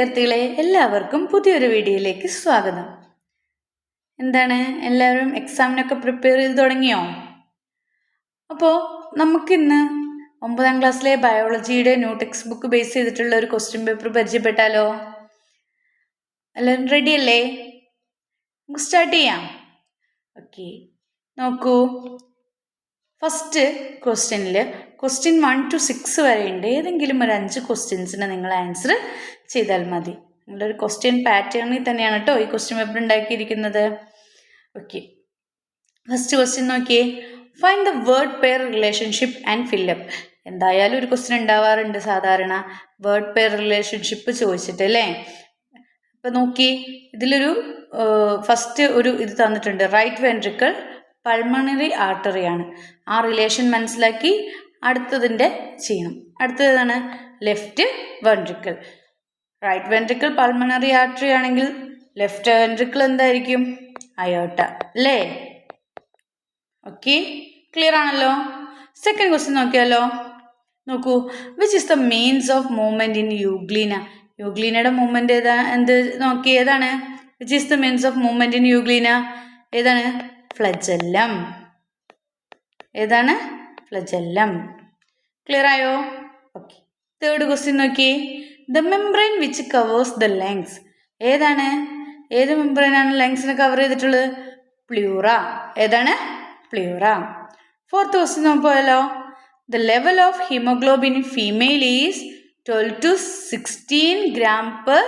വിദ്യാർത്ഥികളെ എല്ലാവർക്കും പുതിയൊരു വീഡിയോയിലേക്ക് സ്വാഗതം. എന്താണ്? എല്ലാവരും എക്സാമിനൊക്കെ പ്രിപ്പയർ ചെയ്ത് തുടങ്ങിയോ? അപ്പോൾ നമുക്കിന്ന് ഒമ്പതാം ക്ലാസ്സിലെ ബയോളജിയുടെ ന്യൂ ടെക്സ്റ്റ് ബുക്ക് ബേസ് ചെയ്തിട്ടുള്ള ഒരു ക്വസ്റ്റ്യൻ പേപ്പർ പരിചയപ്പെട്ടാലോ? എല്ലാവരും റെഡി അല്ലേ? നമുക്ക് സ്റ്റാർട്ട് ചെയ്യാം. ഓക്കെ നോക്കൂ. ഫസ്റ്റ് ക്വസ്റ്റ്യനിൽ ക്വസ്റ്റ്യൻ വൺ ടു സിക്സ് വരെ ഉണ്ട് ഏതെങ്കിലും ഒരു അഞ്ച് ക്വസ്റ്റ്യൻസിന് നിങ്ങൾ ആൻസർ ചെയ്താൽ മതി. നിങ്ങളുടെ ഒരു ക്വസ്റ്റ്യൻ പാറ്റേണിൽ തന്നെയാണ് കേട്ടോ ഈ ക്വസ്റ്റ്യൻ പേപ്പർ ഉണ്ടാക്കിയിരിക്കുന്നത്. ഓക്കെ ഫസ്റ്റ് ക്വസ്റ്റ്യൻ നോക്കിയേ. Find the word pair relationship and fill up എന്തായാലും ഒരു ക്വസ്റ്റ്യൻ ഉണ്ടാവാറുണ്ട് സാധാരണ. വേർഡ് പെയർ റിലേഷൻഷിപ്പ് ചോദിച്ചിട്ട് അല്ലേ? ഇപ്പം നോക്കി. ഇതിലൊരു ഫസ്റ്റ് ഒരു ഇത് തന്നിട്ടുണ്ട്. റൈറ്റ് വെൻട്രിക്കിൾ പൾമണറി ആർട്ടറിയാണ് ആ റിലേഷൻ മനസ്സിലാക്കി അടുത്തതിന്റെ ചെയ്യണം. അടുത്തതാണ് left ventricle right ventricle pulmonary artery ആണെങ്കിൽ ലെഫ്റ്റ് വെൻട്രിക്കിൾ എന്തായിരിക്കും? അയോട്ട അല്ലേ? ഓക്കെ ക്ലിയർ ആണല്ലോ? സെക്കൻഡ് ക്വസ്റ്റ്യൻ നോക്കിയാലോ? നോക്കൂ. Which is the means of movement in euglena യുഗ്ലീനയുടെ movement ഏതാ? എന്ത് നോക്കി? ഏതാണ്? Which is the means of movement in euglena ഏതാണ്? ഫ്ലജല്ലം ഏതാണ്? ഫ്ലജല്ലം ക്ലിയർ ആയോ? ഓക്കെ തേർഡ് ക്വസ്റ്റ്യൻ നോക്കി. The membrane which covers the lungs ഏതാണ്? ഏത് മെംബ്രെയിനാണ് ലങ്സിനെ കവർ ചെയ്തിട്ടുള്ളത്? പ്ലൂറ ഏതാണ്? Pleura fourth question നോക്കുമല്ലോ the level of haemoglobin female is twelve to sixteen gram per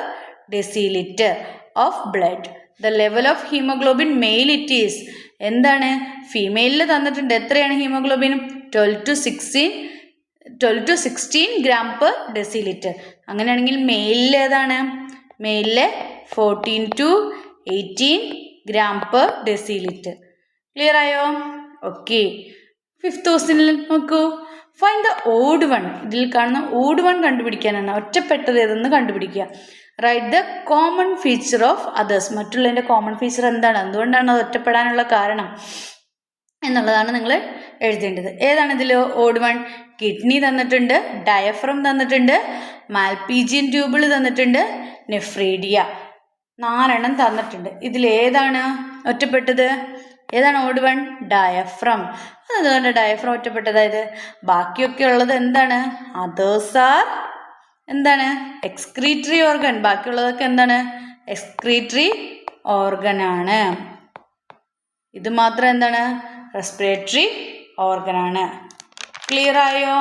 decilitre of blood the level of haemoglobin male it is എന്താണ്? ഫീമെയിലിൽ തന്നിട്ടുണ്ട്. എത്രയാണ് haemoglobin twelve to sixteen twelve to sixteen gram per decilitre അങ്ങനെയാണെങ്കിൽ മെയിലിൽ ഏതാണ്? മെയിലിൽ fourteen to eighteen gram per decilitre clear ആയോ okay fifth ക്വസ്റ്റിനിൽ നോക്കൂ. ഫൈൻ ദ ഓഡ് വൺ ഇതിൽ കാണുന്ന ഓഡ് വൺ കണ്ടുപിടിക്കാനാണ്. ഒറ്റപ്പെട്ടത് ഏതെന്ന് കണ്ടുപിടിക്കുക. Write the common feature of others മറ്റുള്ളതിന്റെ common feature എന്താണ്? എന്തുകൊണ്ടാണ് അത് ഒറ്റപ്പെടാനുള്ള കാരണം? എന്നുള്ളതാണ് നിങ്ങൾ എഴുതേണ്ടത്. ഏതാണ് ഇതിൽ ഓഡ് വൺ കിഡ്നി തന്നിട്ടുണ്ട് ഡയഫ്രം തന്നിട്ടുണ്ട് മാൽപീജിയൻ ട്യൂബിൾ തന്നിട്ടുണ്ട് നെഫ്രീഡിയ നാലെണ്ണം തന്നിട്ടുണ്ട്. ഇതിൽ ഏതാണ് ഒറ്റപ്പെട്ടത്? ഏതാണ് ഓഡ് വൺ ഡയഫ്രം അതുകൊണ്ട് ഡയഫ്രം ഒറ്റപ്പെട്ടതായത് ബാക്കിയൊക്കെ ഉള്ളത് എന്താണ്? അതേഴ്സ് ആർ എന്താണ്? എക്സ്ക്രീറ്ററി ഓർഗൻ ബാക്കിയുള്ളതൊക്കെ എന്താണ്? എക്സ്ക്രീറ്ററി ഓർഗനാണ് ഇത് മാത്രം എന്താണ്? റെസ്പിറേറ്ററി ഓർഗനാണ് ക്ലിയർ ആയോ?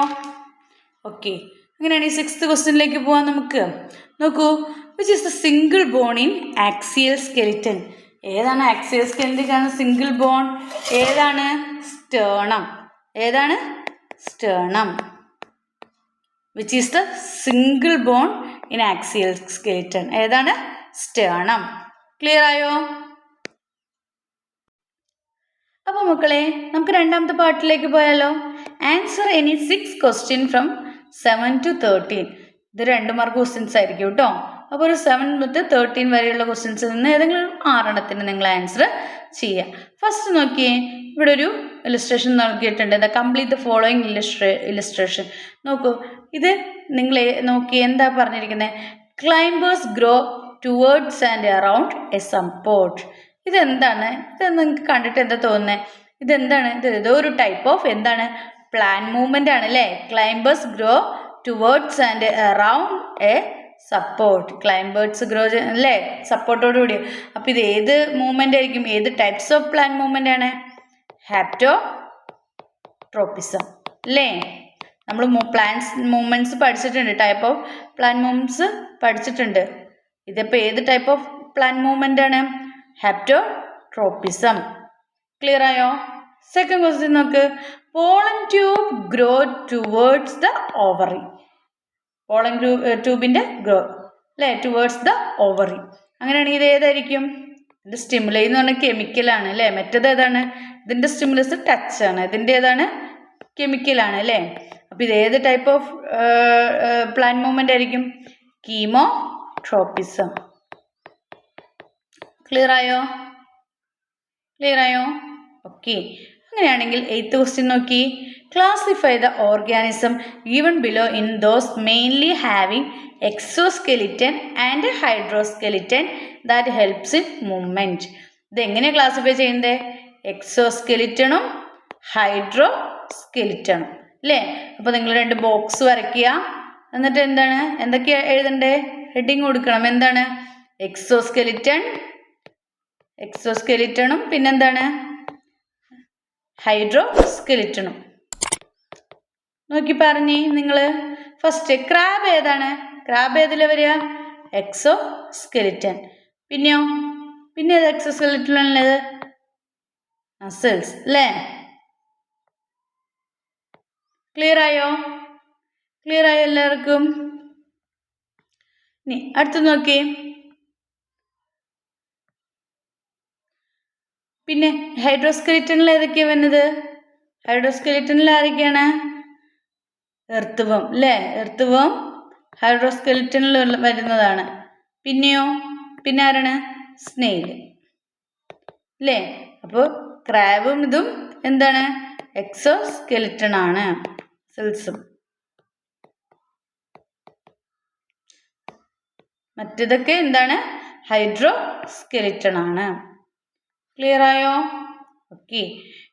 ഓക്കെ അങ്ങനെയാണ് ഈ സിക്സ്ത് ക്വസ്റ്റ്യനിലേക്ക് പോവാം നമുക്ക്? നോക്കൂ which is the single bone in axial skeleton ഏതാണ് ആക്സിയൽ സ്കെലിറ്റൻ സിംഗിൾ ബോൺ ഏതാണ് സ്റ്റേണം ഏതാണ് sternum which is the single bone in axial skeleton ഏതാണ് സ്റ്റേണം ക്ലിയർ ആയോ? അപ്പോൾ മക്കളെ നമുക്ക് രണ്ടാമത്തെ പാട്ടിലേക്ക് പോയാലോ? Answer any six question from seven to thirteen ഇത് രണ്ട് മാർക്ക് ക്വസ്റ്റ്യൻസ് ആയിരിക്കും കേട്ടോ അപ്പോൾ ഒരു സെവൻ മുതൽ തേർട്ടീൻ വരെയുള്ള ക്വസ്റ്റ്യൻസിൽ നിന്ന് ഏതെങ്കിലും ആറെണ്ണത്തിന് നിങ്ങൾ ആൻസർ ചെയ്യുക ഫസ്റ്റ് നോക്കിയേ ഇവിടെ ഒരു ഇലിസ്ട്രേഷൻ നൽകിയിട്ടുണ്ട്. The complete the following illustra illustration നോക്കൂ ഇത് നിങ്ങൾ നോക്കി എന്താ പറഞ്ഞിരിക്കുന്നത് climbers grow towards and around a support ഇതെന്താണ്? ഇത് നിങ്ങൾക്ക് കണ്ടിട്ട് എന്താ തോന്നുന്നത് ഇതെന്താണ്? ഇത് ഏതോ ഒരു ടൈപ്പ് ഓഫ് എന്താണ്? പ്ലാൻ മൂവ്മെന്റ് ആണ് അല്ലേ? Climbers grow towards and around a support climbers grow അല്ലേ? സപ്പോർട്ടോട് കൂടി. അപ്പോൾ ഇത് ഏത് മൂവ്മെന്റ് ആയിരിക്കും? ഏത് ടൈപ്സ് ഓഫ് പ്ലാൻ മൂവ്മെന്റ് ആണ്? ഹാപ്റ്റോ ട്രോപ്പിസം അല്ലേ നമ്മൾ പ്ലാൻസ് മൂവ്മെന്റ്സ് പഠിച്ചിട്ടുണ്ട്. ടൈപ്പ് ഓഫ് പ്ലാൻ മൂവ്മെന്റ്സ് പഠിച്ചിട്ടുണ്ട്. ഇതിപ്പോൾ ഏത് ടൈപ്പ് ഓഫ് പ്ലാൻ മൂവ്മെന്റ് ആണ്? ഹാപ്റ്റോ ട്രോപ്പിസം ക്ലിയർ ആയോ? സെക്കൻഡ് ക്വസ്റ്റ്യൻ നോക്ക്. Pollen tube grow towards the ovary pollen ട്യൂബിന്റെ grow അല്ലേ? ടുവേർഡ്സ് ദ ഓവറി അങ്ങനെയാണെങ്കിൽ ഇത് ഏതായിരിക്കും? ഇതിന്റെ സ്റ്റിമുലൈ എന്ന് പറഞ്ഞാൽ കെമിക്കലാണ് അല്ലേ? മറ്റേത് ഏതാണ്? ഇതിന്റെ സ്റ്റിമുലസ് ടച്ച് ആണ്. ഇതിന്റെ ഏതാണ്? കെമിക്കലാണ് അല്ലേ? അപ്പോൾ ഇത് ഏത് ടൈപ്പ് ഓഫ് പ്ലാൻ മൂവ്മെന്റ് ആയിരിക്കും? കീമോ ട്രോപ്പിസം ക്ലിയർ ആയോ? ക്ലിയർ ആയോ? ഓക്കെ അങ്ങനെയാണെങ്കിൽ എയ്ത്ത് ക്വസ്റ്റ്യൻ നോക്കി. Classify the organism given below in those mainly having exoskeleton and hydroskeleton that helps in movement ഇതെങ്ങനെയാണ് ക്ലാസിഫൈ ചെയ്യുന്നത് എക്സോസ്കെലിറ്റണും ഹൈഡ്രോ സ്കെലിറ്റണും അല്ലേ? അപ്പോൾ നിങ്ങൾ രണ്ട് ബോക്സ് വരയ്ക്കുക. എന്നിട്ട് എന്താണ്? എന്തൊക്കെയാണ് എഴുതണ്ടേ? ഹെഡിങ് കൊടുക്കണം. എന്താണ്? എക്സോസ്കെലിറ്റൺ എക്സോസ്കെലിറ്റണും പിന്നെന്താണ്? ഹൈഡ്രോസ്കെലിറ്റണും. നോക്കി പറഞ്ഞേ നിങ്ങൾ ഫസ്റ്റ് ക്രാബ് ഏതാണ്? ക്രാബ് ഏതിലെ വരിക? എക്സോ സ്കെലിറ്റൻ പിന്നെയോ? പിന്നെ ഏത് എക്സോ സ്കെലിറ്റനുള്ളത് മസിൽസ് അല്ലേ? ക്ലിയർ ആയോ ക്ലിയർ ആയോ എല്ലാവർക്കും? ഇനി അടുത്ത് നോക്കി പിന്നെ ഹൈഡ്രോസ്കെലിറ്റനിൽ ഏതൊക്കെയാണ് വരുന്നത് ഹൈഡ്രോസ്കെലിറ്റനിൽ ആരൊക്കെയാണ്? എർത്തുവം അല്ലേ എർത്തുവം ഹൈഡ്രോസ്കെലിറ്റനിൽ വരുന്നതാണ്. പിന്നെയോ? പിന്നെ ആരാണ്? സ്നെയിൽ അല്ലേ അപ്പോൾ ക്രാബും ഇതും എന്താണ്? എക്സോ സ്കെലിറ്റൺ ആണ് സെൽസും. മറ്റേതൊക്കെ എന്താണ്? ഹൈഡ്രോ സ്കെലിറ്റൺ ആണ് ക്ലിയർ ആയോ ഓക്കെ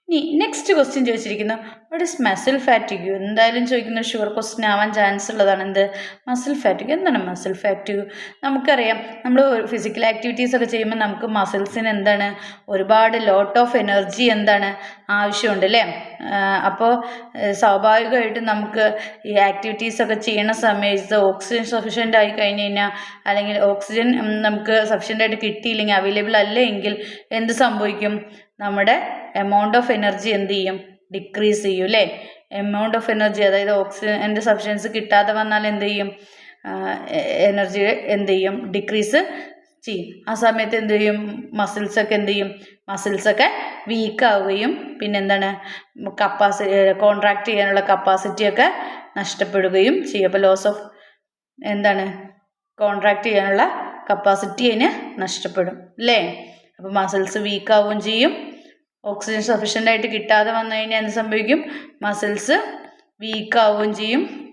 ഇനി നെക്സ്റ്റ് ക്വസ്റ്റ്യൻ ചോദിച്ചിരിക്കുന്നു. വട്ട് ഇസ് മസിൽ ഫാറ്റിഗ്യൂ എന്തായാലും ചോദിക്കുന്ന ഷുഗർ ക്വസ്റ്റ്യൻ ആവാൻ ചാൻസ് ഉള്ളതാണ്. എന്ത്? മസിൽ ഫാറ്റിക് എന്താണ് മസിൽ ഫാറ്റിക് നമുക്കറിയാം നമ്മൾ ഫിസിക്കൽ ആക്ടിവിറ്റീസ് ഒക്കെ ചെയ്യുമ്പോൾ നമുക്ക് മസിൽസിന് എന്താണ്? ഒരുപാട് ലോട്ട് ഓഫ് എനർജി എന്താണ് ആവശ്യമുണ്ട് അല്ലേ? അപ്പോൾ സ്വാഭാവികമായിട്ടും നമുക്ക് ഈ ആക്ടിവിറ്റീസ് ഒക്കെ ചെയ്യണ സമയത്ത് ഓക്സിജൻ സഫിഷ്യന്റ് ആയി കഴിഞ്ഞ് കഴിഞ്ഞാൽ അല്ലെങ്കിൽ ഓക്സിജൻ നമുക്ക് സഫിഷ്യന്റ് ആയിട്ട് കിട്ടിയില്ലെങ്കിൽ അവൈലബിൾ അല്ലെങ്കിൽ എന്ത് സംഭവിക്കും? നമ്മുടെ എമൗണ്ട് ഓഫ് എനർജി എന്ത് ചെയ്യും? ഡിക്രീസ് ചെയ്യും അല്ലേ? എമൗണ്ട് ഓഫ് എനർജി അതായത് ഓക്സിജന്റെ സബ്സ്റ്റൻസ് കിട്ടാതെ വന്നാൽ എന്ത് ചെയ്യും? എനർജി എന്ത് ചെയ്യും? ഡിക്രീസ് ചെയ്യും. ആ സമയത്ത് എന്ത് ചെയ്യും? മസിൽസൊക്കെ എന്ത് ചെയ്യും? മസിൽസൊക്കെ വീക്കാവുകയും പിന്നെ എന്താണ്? കപ്പാസി കോൺട്രാക്ട് ചെയ്യാനുള്ള കപ്പാസിറ്റിയൊക്കെ നഷ്ടപ്പെടുകയും ചെയ്യും. അപ്പോൾ ലോസ് ഓഫ് എന്താണ്? കോൺട്രാക്ട് ചെയ്യാനുള്ള കപ്പാസിറ്റി അതിന് നഷ്ടപ്പെടും അല്ലേ? അപ്പോൾ മസിൽസ് വീക്കാവുകയും ചെയ്യും. ഓക്സിജൻ സഫീഷ്യന്റ് ആയിട്ട് കിട്ടാതെ വന്നു കഴിഞ്ഞാൽ എന്ത് സംഭവിക്കും? മസിൽസ് വീക്ക് ആവുകയും ചെയ്യും.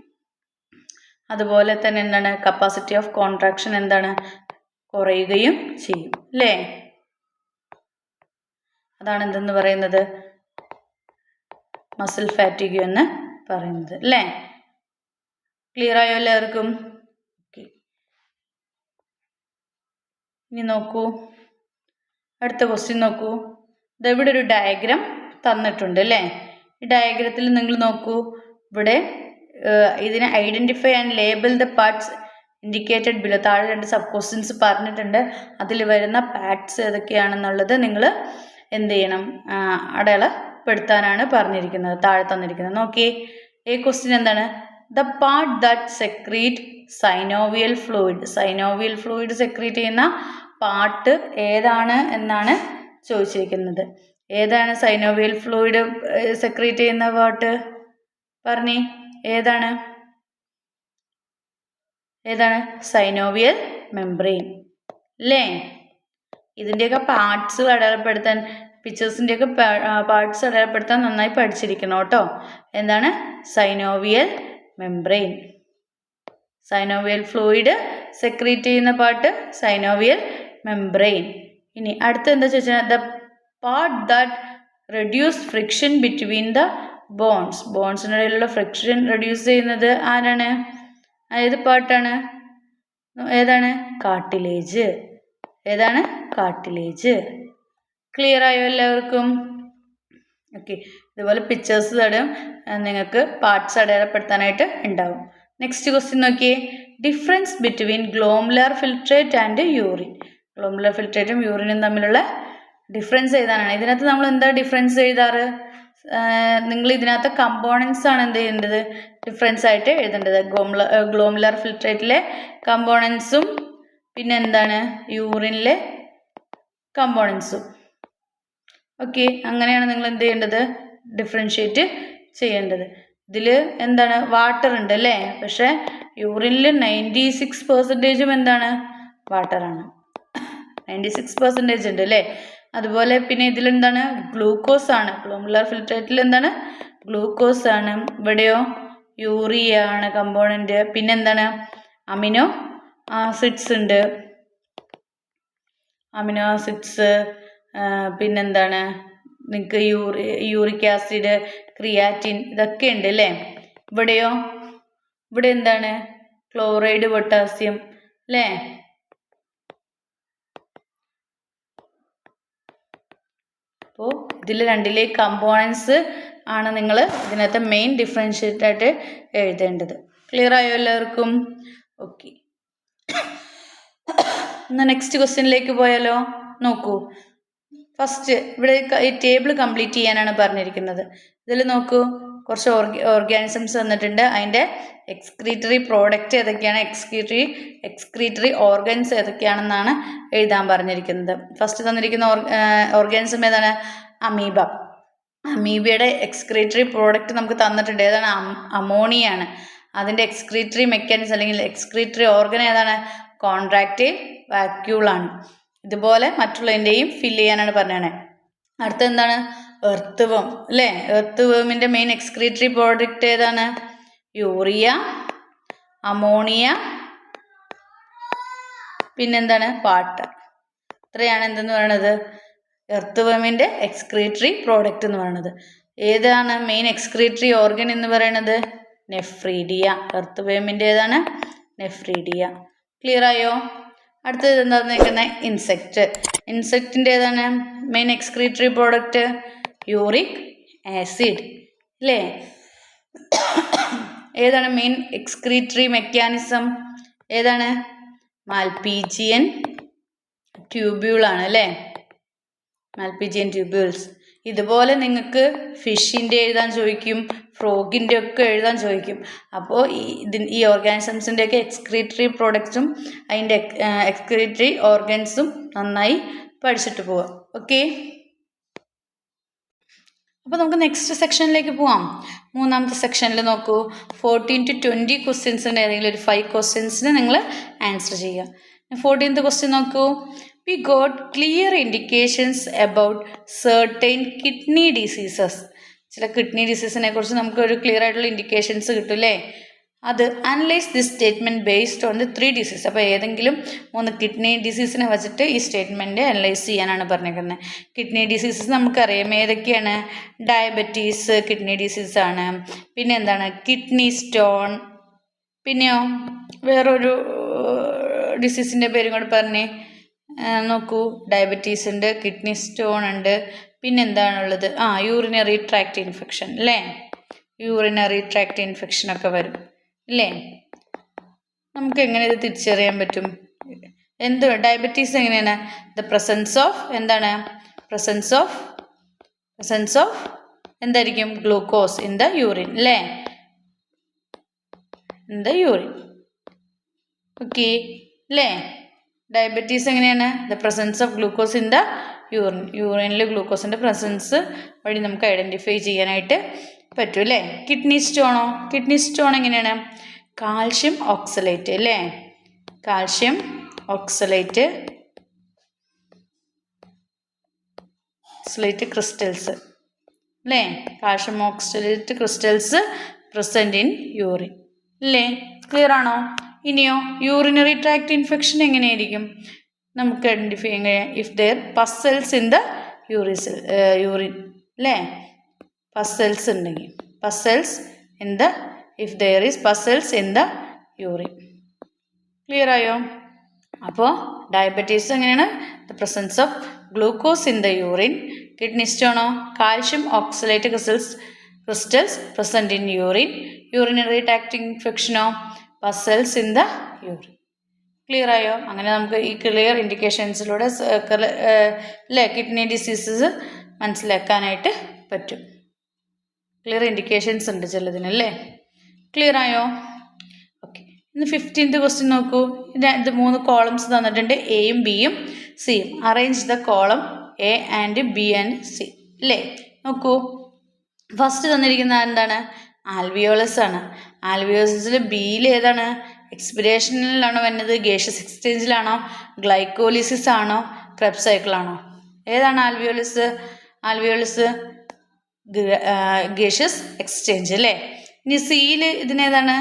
അതുപോലെ തന്നെ എന്താണ്? കപ്പാസിറ്റി ഓഫ് കോൺട്രാക്ഷൻ എന്താണ്? കുറയുകയും ചെയ്യും. അല്ലേ? അതാണ് എന്തെന്ന് പറയുന്നത്? മസിൽ ഫാറ്റിക് എന്ന് പറയുന്നത്. അല്ലേ? ക്ലിയർ ആയോ എല്ലാവർക്കും? ഓക്കെ ഇനി നോക്കൂ. അടുത്ത ക്വസ്റ്റ്യൻ നോക്കൂ. ഇവിടെ ഒരു ഡയഗ്രാം തന്നിട്ടുണ്ട് അല്ലേ? ഈ ഡയഗ്രത്തിൽ നിങ്ങൾ നോക്കൂ. ഇവിടെ ഇതിനെ identify and label the parts indicated below താഴെ രണ്ട് സബ് ക്വസ്റ്റ്യൻസ് പറഞ്ഞിട്ടുണ്ട്. അതിൽ വരുന്ന പാർട്സ് ഏതൊക്കെയാണെന്നുള്ളത് നിങ്ങൾ എന്ത് ചെയ്യണം അടയാളപ്പെടുത്താനാണ് പറഞ്ഞിരിക്കുന്നത് താഴെ തന്നിരിക്കുന്നത്. നോക്കിയേ. ഈ ക്വസ്റ്റ്യൻ എന്താണ്? The part that secrete synovial fluid synovial fluid secrete ചെയ്യുന്ന പാർട്ട് ഏതാണ് എന്നാണ് ചോദിച്ചിരിക്കുന്നത്. ഏതാണ് സൈനോവിയൽ ഫ്ലൂയിഡ് സെക്രീറ്റ് ചെയ്യുന്ന വാട്ട്? പറഞ്ഞേ ഏതാണ്? ഏതാണ്? സൈനോവിയൽ മെംബ്രെയിൻ അല്ലേ ഇതിന്റെയൊക്കെ പാർട്സ് അടയാളപ്പെടുത്താൻ പിക്ചേഴ്സിന്റെയൊക്കെ പാർട്സ് അടയാളപ്പെടുത്താൻ നന്നായി പഠിച്ചിരിക്കണം കേട്ടോ. എന്താണ്? Synovial membrane synovial fluid secrete ചെയ്യുന്ന പാർട്ട് സൈനോവിയൽ മെംബ്രെയിൻ ഇനി അടുത്ത എന്താ ചോദിച്ചാൽ the part that reduce friction between the bones ബോൺസിനിടയിലുള്ള friction reduce ചെയ്യുന്നത് ആരാണ്? ഏത് പാർട്ടാണ് ഏതാണ്? കാട്ടിലേജ് ഏതാണ്? കാട്ടിലേജ് ക്ലിയർ ആയോ എല്ലാവർക്കും? ഓക്കെ ഇതുപോലെ പിക്ചേഴ്സ് തടയും. നിങ്ങൾക്ക് പാർട്സ് അടയാളപ്പെടുത്താനായിട്ട് ഉണ്ടാവും. നെക്സ്റ്റ് ക്വസ്റ്റ്യൻ നോക്കിയേ. Difference between glomerular filtrate and urine glomerular ഫിൽട്രേറ്റും യൂറിനും തമ്മിലുള്ള ഡിഫറൻസ് എഴുതാനാണ്. ഇതിനകത്ത് നമ്മൾ എന്താ ഡിഫറൻസ് എഴുതാറ്? നിങ്ങൾ ഇതിനകത്ത് കമ്പോണൻസ് ആണ് എന്ത് ചെയ്യേണ്ടത്? ഡിഫറൻസ് ആയിട്ട് എഴുതേണ്ടത്. ഗ്ലോമുല ഗ്ലോമുലർ ഫിൽട്രേറ്റിലെ കമ്പോണൻസും പിന്നെ എന്താണ്? യൂറിനിലെ കമ്പോണൻസും ഓക്കെ അങ്ങനെയാണ് നിങ്ങൾ എന്ത് ചെയ്യേണ്ടത്? ഡിഫറൻഷ്യേറ്റ് ചെയ്യേണ്ടത്. ഇതിൽ എന്താണ്? വാട്ടർ ഉണ്ട് അല്ലേ? പക്ഷേ യൂറിനിൽ നയന്റി സിക്സ് പെർസെന്റേജും എന്താണ്? വാട്ടറാണ് നയന്റി സിക്സ് പെർസെന്റേജ് ഉണ്ട് അല്ലേ? അതുപോലെ പിന്നെ ഇതിലെന്താണ്? ഗ്ലൂക്കോസ് ആണ്. ഗ്ലോമുലർ ഫിൽട്രേറ്റിൽ എന്താണ്? ഗ്ലൂക്കോസ് ആണ്. ഇവിടെയോ? യൂറിയ ആണ് കമ്പോണന്റ് പിന്നെന്താണ് അമിനോ ആസിഡ്സ് ഉണ്ട്. അമിനോ ആസിഡ്സ് പിന്നെന്താണ് നിങ്ങൾക്ക് യൂറി യൂറിക് ആസിഡ് ക്രിയാറ്റിൻ ഇതൊക്കെ ഉണ്ട് അല്ലേ? ഇവിടെയോ? ഇവിടെ എന്താണ്? ക്ലോറൈഡ് പൊട്ടാസ്യം അല്ലേ? അപ്പോൾ ഇതിൽ രണ്ടിലെ കമ്പോണൻസ് ആണ് നിങ്ങൾ ഇതിനകത്ത് മെയിൻ ഡിഫറൻഷ്യേറ്റ് ആയിട്ട് എഴുതേണ്ടത്. ക്ലിയർ ആയോ എല്ലാവർക്കും? ഓക്കെ എന്നാൽ നെക്സ്റ്റ് ക്വസ്റ്റ്യനിലേക്ക് പോയാലോ? നോക്കൂ. ഫസ്റ്റ് ഇവിടെ ഈ ടേബിൾ കംപ്ലീറ്റ് ചെയ്യാനാണ് പറഞ്ഞിരിക്കുന്നത്. ഇതിൽ നോക്കൂ കുറച്ച് ഓർഗ ഓർഗാനിസംസ് തന്നിട്ടുണ്ട്. അതിന്റെ എക്സ്ക്രീറ്ററി പ്രോഡക്റ്റ് ഏതൊക്കെയാണ് എക്സ്ക്രീറ്ററി എക്സ്ക്രീറ്ററി ഓർഗൻസ് ഏതൊക്കെയാണെന്നാണ് എഴുതാൻ പറഞ്ഞിരിക്കുന്നത്. ഫസ്റ്റ് തന്നിരിക്കുന്ന ഓർഗാനിസം ഏതാണ്? അമീബ. അമീബയുടെ എക്സ്ക്രീറ്ററി പ്രോഡക്റ്റ് നമുക്ക് തന്നിട്ടുണ്ട്. ഏതാണ്? അമോണിയാണ്. അതിന്റെ എക്സ്ക്രീറ്ററി മെക്കാനിസം അല്ലെങ്കിൽ എക്സ്ക്രീറ്ററി ഓർഗൻ ഏതാണ്? കോൺട്രാക്റ്റൈൽ വാക്യൂളാണ്. ഇതുപോലെ മറ്റുള്ളതിന്റെയും ഫില്ല് ചെയ്യാനാണ് പറഞ്ഞത് അടുത്ത എന്താണ്? എർത്ത് വേം അല്ലേ? എർത്ത് വേമിന്റെ മെയിൻ എക്സ്ക്രീറ്ററി പ്രോഡക്റ്റ് ഏതാണ്? യൂറിയ അമോണിയ പിന്നെന്താണ് വാട്ടർ ഇത്രയാണ് എന്തെന്ന് പറയണത്? എർത്ത് വേമിന്റെ എക്സ്ക്രീറ്ററി പ്രോഡക്റ്റ് എന്ന് പറയുന്നത് ഏതാണ് മെയിൻ എക്സ്ക്രീറ്ററി ഓർഗൻ എന്ന് പറയുന്നത് നെഫ്രീഡിയ എർത്ത് വേമിന്റെ ഏതാണ്? നെഫ്രീഡിയ ക്ലിയർ ആയോ? അടുത്തത് എന്താ നിൽക്കുന്നത് ഇൻസെക്റ്റ് ഇൻസെക്റ്റിന്റെ ഏതാണ് main excretory product uric acid അല്ലേ ഏതാണ് മെയിൻ എക്സ്ക്രീറ്ററി മെക്കാനിസം ഏതാണ്? മാൽപീജിയൻ ട്യൂബ്യൂളാണ് അല്ലേ? മാൽപീജിയൻ ട്യൂബ്യൂൾസ് ഇതുപോലെ നിങ്ങൾക്ക് ഫിഷിന്റെ എഴുതാൻ ചോദിക്കും ഫ്രോഗിന്റെ ഒക്കെ എഴുതാൻ ചോദിക്കും. അപ്പോൾ ഈ ഇതിന് ഈ ഓർഗാനിസംസിന്റെയൊക്കെ എക്സ്ക്രീറ്ററി പ്രോഡക്റ്റ്സും അതിന്റെ എക്സ്ക്രീറ്ററി ഓർഗൻസും നന്നായി പഠിച്ചിട്ട് പോവാം. ഓക്കെ? അപ്പോൾ നമുക്ക് നെക്സ്റ്റ് സെക്ഷനിലേക്ക് പോവാം. മൂന്നാമത്തെ സെക്ഷനിൽ നോക്കൂ. ഫോർട്ടീൻ ടു ട്വന്റി ക്വസ്റ്റ്യൻസിന്റെ ഏതെങ്കിലും ഒരു ഫൈവ് ക്വസ്റ്റ്യൻസിന് നിങ്ങൾ ആൻസർ ചെയ്യുക. ഫോർട്ടീൻത്ത് ക്വസ്റ്റ്യൻ നോക്കൂ. We got clear indications about certain kidney diseases ചില കിഡ്നി ഡിസീസിനെ കുറിച്ച് നമുക്ക് ഒരു ക്ലിയർ ആയിട്ടുള്ള ഇൻഡിക്കേഷൻസ് കിട്ടും അല്ലേ അത് analyse this statement based on the three disease അപ്പോൾ ഏതെങ്കിലും മൂന്ന് കിഡ്നി ഡിസീസിനെ വെച്ചിട്ട് ഈ സ്റ്റേറ്റ്മെന്റ് അനലൈസ് ചെയ്യാനാണ് പറഞ്ഞിരിക്കുന്നത് കിഡ്നി ഡിസീസസ് നമുക്കറിയാം ഏതൊക്കെയാണ്? ഡയബറ്റീസ് കിഡ്നി ഡിസീസാണ് പിന്നെ എന്താണ്? കിഡ്നി സ്റ്റോൺ പിന്നെയോ? വേറൊരു ഡിസീസിന്റെ പേരും കൂടെ പറഞ്ഞേ. നോക്കൂ. ഡയബറ്റീസ് ഉണ്ട് കിഡ്നി സ്റ്റോൺ ഉണ്ട് പിന്നെന്താണുള്ളത്? ആ യൂറിനറി ട്രാക്ട് ഇൻഫെക്ഷൻ അല്ലേ? യൂറിനറി ട്രാക്ട് ഇൻഫെക്ഷൻ ഒക്കെ വരും അല്ലേ? നമുക്ക് എങ്ങനെ ഇത് തിരിച്ചറിയാൻ പറ്റും? എന്ത് ഡയബറ്റീസ് എങ്ങനെയാണ്? ദ പ്രസൻസ് ഓഫ് എന്താണ്? പ്രസൻസ് ഓഫ് പ്രസൻസ് ഓഫ് എന്തായിരിക്കും? ഗ്ലൂക്കോസ് ഇൻ ദ യൂറിൻ അല്ലേ? In the urine. ഓക്കെ അല്ലേ? ഡയബറ്റീസ് എങ്ങനെയാണ്? The presence of glucose in the urine യൂറിനിൽ ഗ്ലൂക്കോസിന്റെ പ്രസൻസ് വഴി നമുക്ക് ഐഡന്റിഫൈ ചെയ്യാനായിട്ട് പറ്റും അല്ലേ? കിഡ്നി സ്റ്റോണോ കിഡ്നി സ്റ്റോൺ എങ്ങനെയാണ്? കാൽഷ്യം ഓക്സലേറ്റ് അല്ലേ? കാൽഷ്യം ഓക്സലേറ്റ് ഓക്സലേറ്റ് ക്രിസ്റ്റൽസ് അല്ലേ? Calcium oxalate crystals present in urine അല്ലേ? ക്ലിയർ ആണോ? ഇനിയോ യൂറിനറി ട്രാക്ട് ഇൻഫെക്ഷൻ എങ്ങനെയായിരിക്കും? നമുക്ക് ഐഡന്റിഫൈ ചെയ്യാൻ if there pus cells in the യൂറിസിൽ urine അല്ലേ പസൽസ് ഉണ്ടെങ്കിൽ. Pus cells in the if there is pus cells in the urine clear ആയോ? അപ്പോൾ ഡയബറ്റീസ് എങ്ങനെയാണ്? The presence of glucose in the urine kidney സ്റ്റോണോ calcium oxalate crystals crystals present in urine urinary tract ഇൻഫെക്ഷനോ pus cells in the urine clear ആയോ? അങ്ങനെ നമുക്ക് ഈ clear ഇൻഡിക്കേഷൻസിലൂടെ അല്ലേ kidney diseases മനസ്സിലാക്കാനായിട്ട് പറ്റും. ക്ലിയർ ഇൻഡിക്കേഷൻസ് ഉണ്ട് ചിലതിനല്ലേ ക്ലിയർ ആയോ? ഓക്കെ ഇന്ന് ഫിഫ്റ്റീൻത് ക്വസ്റ്റ്യൻ നോക്കൂ. ഇത് മൂന്ന് കോളംസ് തന്നിട്ടുണ്ട് എയും ബിയും സിയും arrange the column A and B and C അല്ലേ നോക്കൂ. ഫസ്റ്റ് തന്നിരിക്കുന്ന എന്താണ്? ആൽവിയോളസ് ആണ്. ആൽവിയോളസിൽ ബിയിൽ ഏതാണ്? എക്സ്പിരേഷനിലാണോ വരുന്നത്? ഗേഷ്യസ് എക്സ്ചേഞ്ചിലാണോ ഗ്ലൈക്കോലിസിസ് ആണോ? ക്രെബ് സൈക്കിളാണോ ഏതാണ് ആൽവിയോലിസ്? ആൽവിയോളിസ് ഗേഷ്യസ് എക്സ്ചേഞ്ച് അല്ലേ? ഇനി സിയിൽ ഇതിനേതാണ്?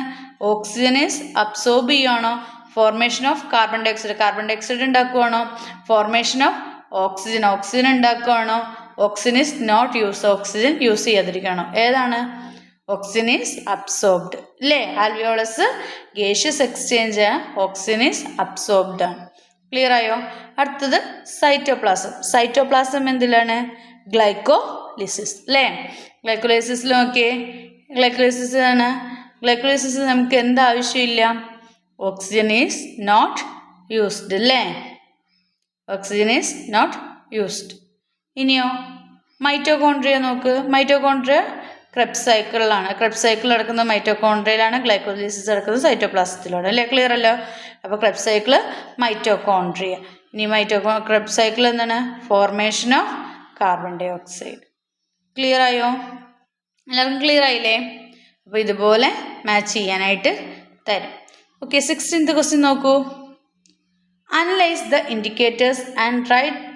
ഓക്സിജനേസ് അബ്സോർബ് ചെയ്യുകയാണോ formation of carbon dioxide carbon dioxide ഉണ്ടാക്കുകയാണോ formation of oxygen oxygen ഉണ്ടാക്കുകയാണോ oxygen is not use oxygen use ചെയ്യാതിരിക്കുകയാണോ? ഏതാണ്? ഓക്സിജൻ ഈസ് അബ്സോർബ്ഡ് അല്ലേ alveolus gaseous exchange oxygen is absorbed ആണ്. Clear ആയോ? അടുത്തത് സൈറ്റോപ്ലാസം. സൈറ്റോപ്ലാസം എന്തിലാണ്? ഗ്ലൈക്കോലിസിസ് അല്ലേ ഗ്ലൈക്കോലൈസിസിൽ നോക്കിയേ. Glycolysis ആണ് glycolysis നമുക്ക് എന്ത് ആവശ്യമില്ല? ഓക്സിജൻ ഈസ് നോട്ട് യൂസ്ഡ് അല്ലേ ഓക്സിജൻ ഈസ് നോട്ട് യൂസ്ഡ്. ഇനിയോ മൈറ്റോകോൺഡ്രിയ നോക്ക്. മൈറ്റോകോൺട്രിയ ക്രെബ് സൈക്കിളിലാണ് ക്രെബ് സൈക്കിൾ നടക്കുന്ന മൈറ്റോകോൺഡ്രിയയിലാണ് ഗ്ലൈക്കോലിസിസ് നടക്കുന്നത് സൈറ്റോപ്ലാസത്തിലാണ് അല്ലേ? ക്ലിയർ അല്ലോ? അപ്പോൾ ക്രെബ് സൈക്കിൾ മൈറ്റോകോൺഡ്രിയ ഇനി മൈറ്റോകോ ക്രെബ് സൈക്കിൾ എന്താണ്? Formation of carbon dioxide clear ആയോ? എല്ലാവർക്കും ക്ലിയർ ആയില്ലേ? അപ്പോൾ ഇതുപോലെ മാച്ച് ചെയ്യാനായിട്ട് തരും. ഓക്കെ സിക്സ്റ്റീൻത്ത് ക്വസ്റ്റ്യൻ നോക്കൂ. Analyse the indicators and write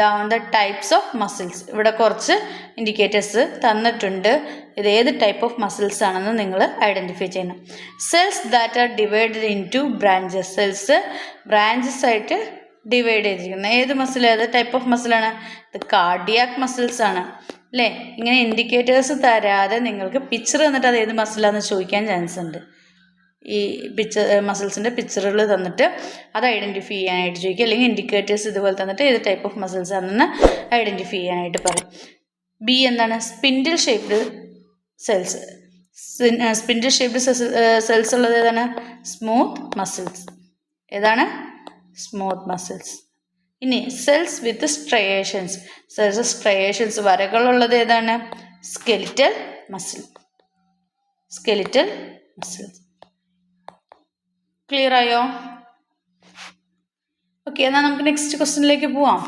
down the types of muscles ഇവിടെ കുറച്ച് ഇൻഡിക്കേറ്റേഴ്സ് തന്നിട്ടുണ്ട്. ഇത് ഏത് ടൈപ്പ് ഓഫ് മസിൽസ് ആണെന്ന് നിങ്ങൾ ഐഡന്റിഫൈ ചെയ്യണം. Cells that are divided into branches cells branches ആയിട്ട് ഡിവൈഡ് ചെയ്തിരിക്കുന്നത് ഏത് മസിൽ ഏത് ടൈപ്പ് ഓഫ് മസിലാണ് ഇത് കാർഡിയാക് മസിൽസ് ആണ്. അല്ലേ? ഇങ്ങനെ ഇൻഡിക്കേറ്റേഴ്സ് തരാതെ നിങ്ങൾക്ക് പിക്ചർ തന്നിട്ട് അത് ഏത് മസിലാണെന്ന് ചോദിക്കാൻ ചാൻസ് ഉണ്ട്. ഈ പിക്ചർ മസിൽസിന്റെ പിക്ചറുകൾ തന്നിട്ട് അത് ഐഡന്റിഫൈ ചെയ്യാനായിട്ട് ചോദിക്കുക അല്ലെങ്കിൽ ഇൻഡിക്കേറ്റേഴ്സ് ഇതുപോലെ തന്നിട്ട് ഏത് ടൈപ്പ് ഓഫ് മസിൽസ് ആണെന്ന് ഐഡന്റിഫൈ ചെയ്യാനായിട്ട് പറയും. ബി എന്താണ്? Spindle shaped cells spindle shaped cells ഉള്ളത് ഏതാണ്? സ്മൂത്ത് മസിൽസ് ഏതാണ്? സ്മൂത്ത് മസിൽസ് ഇനി cells with striations cells striations വരകളുള്ളത് ഏതാണ്? Skeletal muscle skeletal muscles clear ആയോ? ഓക്കെ എന്നാൽ നമുക്ക് നെക്സ്റ്റ് ക്വസ്റ്റ്യനിലേക്ക് പോവാം.